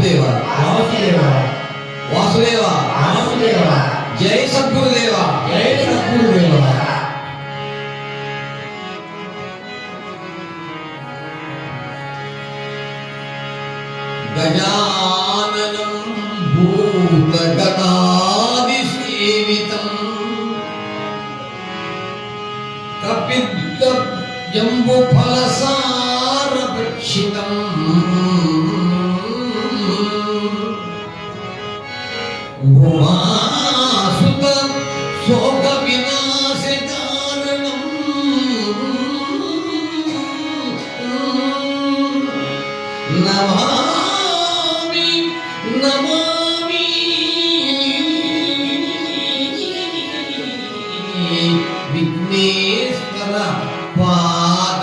వాసుదేవ వాసుదేవ జై సద్గురుదేవ గజాననం భూతగణాదిసేవితం కపిద్ద జంబు உமாசுக சோக விநாச காரணம் நமாமி நமாமி விக்னேஸ்வர பாத